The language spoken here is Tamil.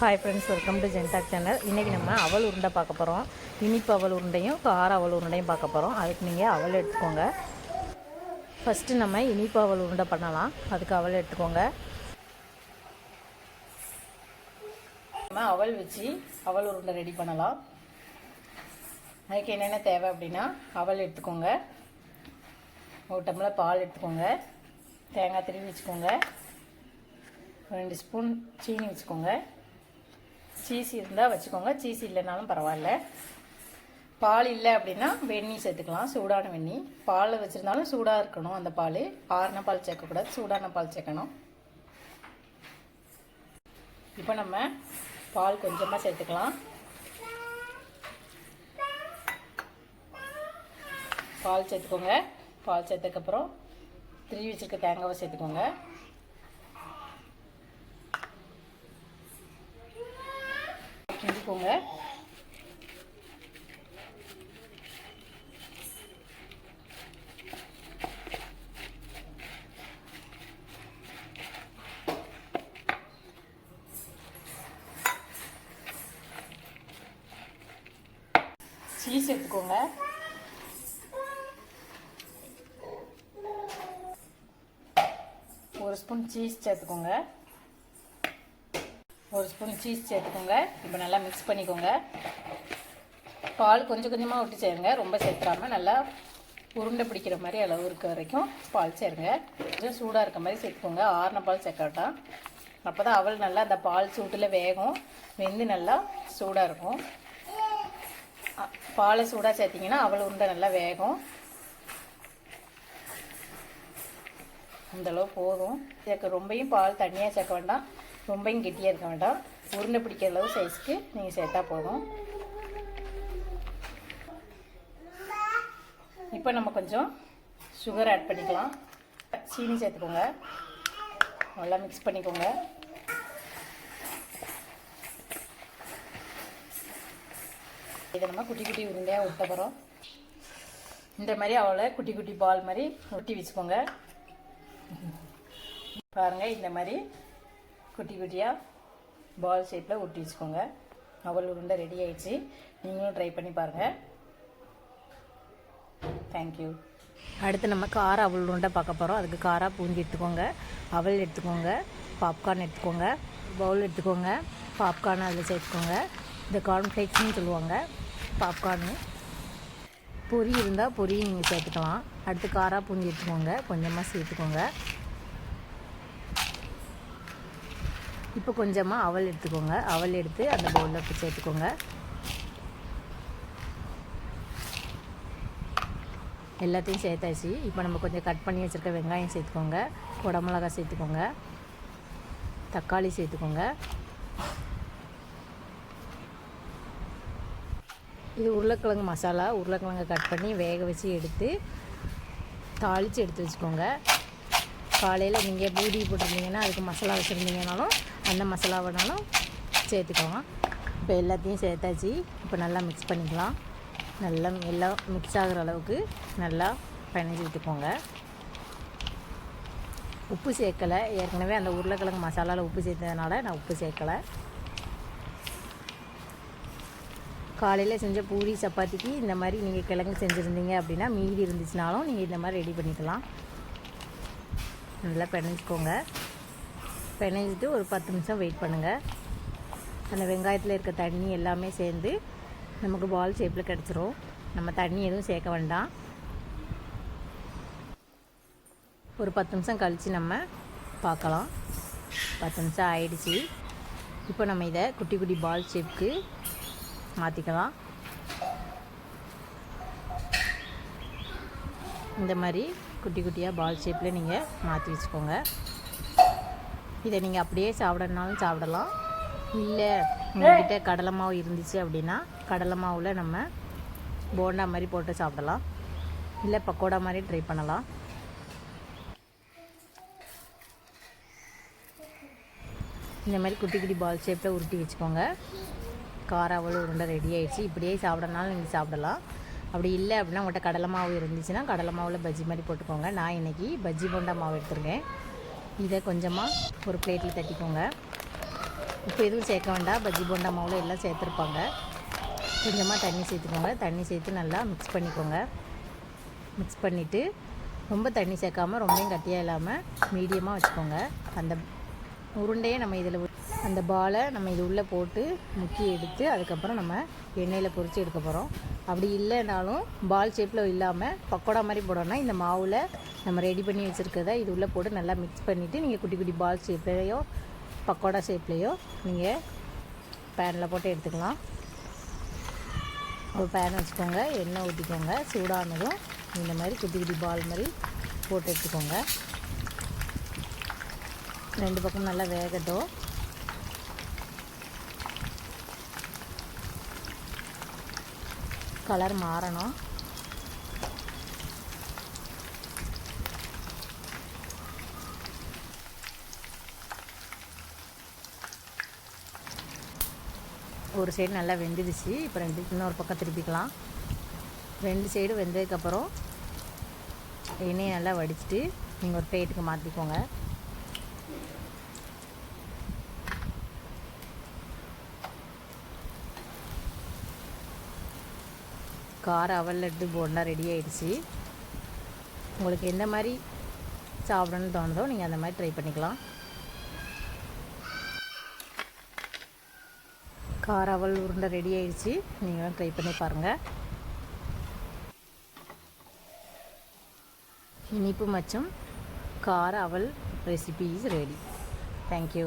ஹாய் ஃப்ரெண்ட்ஸ் வெல்கம் டு ஜென்டாக் சேனல் இன்றைக்கி நம்ம அவல் உருண்டை பார்க்க போகிறோம் இனிப்பு அவல் உருண்டையும் கார அவல் உருண்டையும் பார்க்க போகிறோம் அதுக்கு நீங்கள் அவல் எடுத்துக்கோங்க. ஃபஸ்ட்டு நம்ம இனிப்பு அவல் உருண்டை பண்ணலாம். அதுக்கு அவல் எடுத்துக்கோங்க. நம்ம அவல் வச்சு அவல் உருண்டை ரெடி பண்ணலாம். அதுக்கு என்னென்ன தேவை அப்படின்னா அவல் எடுத்துக்கோங்க. ஒரு டம்ளர் பால் எடுத்துக்கோங்க. தேங்காய் திருவி வச்சுக்கோங்க. ரெண்டு ஸ்பூன் சீனி வச்சுக்கோங்க. சீஸ் இருந்தால் வச்சுக்கோங்க. சீஸ் இல்லைனாலும் பரவாயில்ல. பால் இல்லை அப்படின்னா வெந்நீர் சேர்த்துக்கலாம். சூடான வெந்நீர் பால் வச்சுருந்தாலும் சூடாக இருக்கணும் அந்த பால். ஆறின பால் சேர்க்கக்கூடாது. சூடான பால் சேர்க்கணும். இப்போ நம்ம பால் கொஞ்சமாக சேர்த்துக்கலாம். பால் சேர்த்துக்கோங்க. பால் சேர்த்ததுக்கப்புறம் திருவி வச்சுருக்க தேங்காவை சேர்த்துக்கோங்க. செஞ்சுக்கோங்க சீஸ் எடுத்துக்கோங்க. ஒரு ஸ்பூன் சீஸ் சேர்த்துக்கோங்க. ஒரு ஸ்பூன் சீஸ் சேர்த்துக்கோங்க. இப்போ நல்லா மிக்ஸ் பண்ணிக்கோங்க. பால் கொஞ்சம் கொஞ்சமாக விட்டு சேருங்க. ரொம்ப சேர்த்துறாம நல்லா உருண்டை பிடிக்கிற மாதிரி அளவு இருக்க வரைக்கும் பால் சேருங்க. கொஞ்சம் சூடாக இருக்க மாதிரி சேர்த்துக்கோங்க. ஆறின பால் சேர்க்க அப்போ தான் அவள் நல்லா அந்த பால் சூட்டில் வேகும். வெந்து நல்லா சூடாக இருக்கும். பாலை சூடாக சேர்த்திங்கன்னா அவள் உருண்டை நல்லா வேகும். அந்தளவு போதும். சேர்க்க ரொம்பையும் பால் தண்ணியாக சேர்க்க வேண்டாம். ரொம்பையும் கெட்டியாக இருக்க வேண்டாம். உருண்டை பிடிக்கிற அளவு சைஸ்க்கு நீங்கள் சேர்த்தா போதும். இப்போ நம்ம கொஞ்சம் சுகர் ஆட் பண்ணிக்கலாம். சீனி சேர்த்துக்கோங்க. நல்லா மிக்ஸ் பண்ணிக்கோங்க. இதை நம்ம குட்டி குட்டி உருண்டையாக விட்ட போகிறோம் இந்த மாதிரி அவளை குட்டி குட்டி பால் மாதிரி ஒட்டி வச்சுக்கோங்க. பாருங்கள் இந்த மாதிரி குட்டி குட்டியாக பால் ஷேப்பில் ஒட்டி வச்சுக்கோங்க. அவ்வளோ உருண்டை ரெடி ஆயிடுச்சு. நீங்களும் ட்ரை பண்ணி பாருங்கள் தேங்க்யூ அடுத்து நம்ம கார அவல் உருண்டை பார்க்க போகிறோம் அதுக்கு காரா பூந்தி எடுத்துக்கோங்க. அவல் எடுத்துக்கோங்க. பாப்கார்ன் எடுத்துக்கோங்க. பவுல் எடுத்துக்கோங்க. பாப்கார்ன் அதில் சேர்த்துக்கோங்க. இந்த கார்ன்ஃப்ளேக்ஸ்னு சொல்லுவாங்க. பாப்கார்னு பொரி இருந்தால் பொரியும் நீங்கள் சேர்த்துக்கலாம். அடுத்து காரா பூந்தி எடுத்துக்கோங்க. கொஞ்சமாக சேர்த்துக்கோங்க. இப்போ கொஞ்சமாக அவல் எடுத்துக்கோங்க. அவல் எடுத்து அந்த பவுலில் இப்போ சேர்த்துக்கோங்க. எல்லாத்தையும் சேர்த்தாச்சு. இப்போ நம்ம கொஞ்சம் கட் பண்ணி வச்சுருக்க வெங்காயம் சேர்த்துக்கோங்க. குடமிளகா சேர்த்துக்கோங்க. தக்காளி சேர்த்துக்கோங்க. இது உருளைக்கிழங்கு மசாலா. உருளைக்கிழங்கு கட் பண்ணி வேக வச்சு எடுத்து தாளித்து எடுத்து வச்சுக்கோங்க. காலையில் நீங்கள் பூரி போட்டிருந்தீங்கன்னா அதுக்கு மசாலா வச்சுருந்தீங்கனாலும் அந்த மசாலா வேணாலும் சேர்த்துக்கலாம். இப்போ எல்லாத்தையும் சேர்த்தாச்சு. இப்போ நல்லா மிக்ஸ் பண்ணிக்கலாம். நல்லா எல்லாம் மிக்ஸ் ஆகிற அளவுக்கு நல்லா பிணைஞ்சி விட்டுக்கோங்க. உப்பு சேர்க்கலை. ஏற்கனவே அந்த உருளைக்கிழங்கு மசாலாவில் உப்பு சேர்த்ததுனால நான் உப்பு சேர்க்கலை. காலையில் செஞ்ச பூரி சப்பாத்திக்கு இந்த மாதிரி நீங்கள் கிழங்கு செஞ்சுருந்தீங்க அப்படின்னா மீதி இருந்துச்சுனாலும் நீங்கள் இந்த மாதிரி ரெடி பண்ணிக்கலாம். நல்லா பிணைஞ்சிக்கோங்க. பிணைஞ்சிட்டு ஒரு பத்து நிமிஷம் வெயிட் பண்ணுங்கள் அந்த வெங்காயத்தில் இருக்க தண்ணி எல்லாமே சேர்ந்து நமக்கு பால் ஷேப்பில் கிடச்சிரும். நம்ம தண்ணி எதுவும் சேர்க்க வேண்டாம். ஒரு பத்து நிமிஷம் கழித்து நம்ம பார்க்கலாம். பத்து நிமிஷம் ஆயிடுச்சு. இப்போ நம்ம இதை குட்டி குட்டி பால் ஷேப்புக்கு மாற்றிக்கலாம் இந்த மாதிரி குட்டி குட்டியாக பால் ஷேப்பில் நீங்கள் மாற்றி வச்சுக்கோங்க. இதை நீங்கள் அப்படியே சாப்பிடணுனாலும் சாப்பிடலாம். இல்லை உங்கள்கிட்ட கடலை மாவு இருந்துச்சு அப்படின்னா கடலை மாவில் நம்ம போண்டா மாதிரி போட்டு சாப்பிடலாம். இல்லை பக்கோடா மாதிரி ட்ரை பண்ணலாம். இந்த மாதிரி குட்டி குட்டி பால் ஷேப்பில் உருட்டி வச்சுக்கோங்க. கார உருண்டை ரெடி ஆகிடுச்சு இப்படியே சாப்பிடனாலும் நீங்கள் சாப்பிடலாம். அப்படி இல்லை அப்படின்னா உங்கள்கிட்ட கடலை மாவு இருந்துச்சுன்னா கடலை மாவில் பஜ்ஜி மாதிரி போட்டுக்கோங்க. நான் இன்றைக்கி பஜ்ஜி போண்டா மாவு எடுத்துருக்கேன். இதை கொஞ்சமாக ஒரு பிளேட்டில் தட்டிக்கோங்க. இப்போ எதுவும் சேர்க்க வேண்டாம். பஜ்ஜி போண்டா மாவில் எல்லாம் சேர்த்துருப்பாங்க. கொஞ்சமாக தண்ணி சேர்த்துக்கோங்க. தண்ணி சேர்த்து நல்லா மிக்ஸ் பண்ணிக்கோங்க. மிக்ஸ் பண்ணிவிட்டு ரொம்ப தண்ணி சேர்க்காம ரொம்பவும் கட்டியாக இல்லாமல் மீடியமாக வச்சுக்கோங்க. அந்த உருண்டையை நம்ம இதில் அந்த பாலை நம்ம இது உள்ளே போட்டு முக்கி எடுத்து அதுக்கப்புறம் நம்ம எண்ணெயில் பொரித்து எடுக்க போகிறோம். அப்படி இல்லைனாலும் பால் ஷேப்பில் இல்லாமல் பக்கோடா மாதிரி போடணும்னா இந்த மாவில் நம்ம ரெடி பண்ணி வச்சுருக்கத இது உள்ளே போட்டு நல்லா மிக்ஸ் பண்ணிவிட்டு நீங்கள் குட்டி குட்டி பால் ஷேப்லேயோ பக்கோடா ஷேப்லேயோ நீங்கள் பேனில் போட்டு எடுத்துக்கலாம். ஒரு பேன் வச்சுக்கோங்க எண்ணெய் ஊற்றிக்கோங்க சூடானதும் இந்த மாதிரி குட்டி குட்டி பால் மாதிரி போட்டு எடுத்துக்கோங்க. ரெண்டு பக்கம் நல்லா வேகட்டும். கலர் மாறணும். ஒரு சைடு நல்லா வெந்துடுச்சு. இப்போ ரெண்டு இன்னொரு பக்கம் திருப்பிக்கலாம். ரெண்டு சைடு வெந்ததுக்கப்புறம் எண்ணெயை நல்லா வடிச்சிட்டு நீங்கள் ஒரு பிளேட்டுக்கு மாற்றிக்கோங்க கார அவல் லட்டு போண்டா ரெடி ஆகிடுச்சு உங்களுக்கு எந்த மாதிரி சாப்பிடணும்னு தோணுதோ நீங்கள் அந்த மாதிரி ட்ரை பண்ணிக்கலாம். கார அவல் உருண்டை ரெடி ஆகிடுச்சு நீங்களும் ட்ரை பண்ணி பாருங்கள் இனிப்பு மற்றும் கார அவல் ரெசிபி இஸ் ரெடி தேங்க்யூ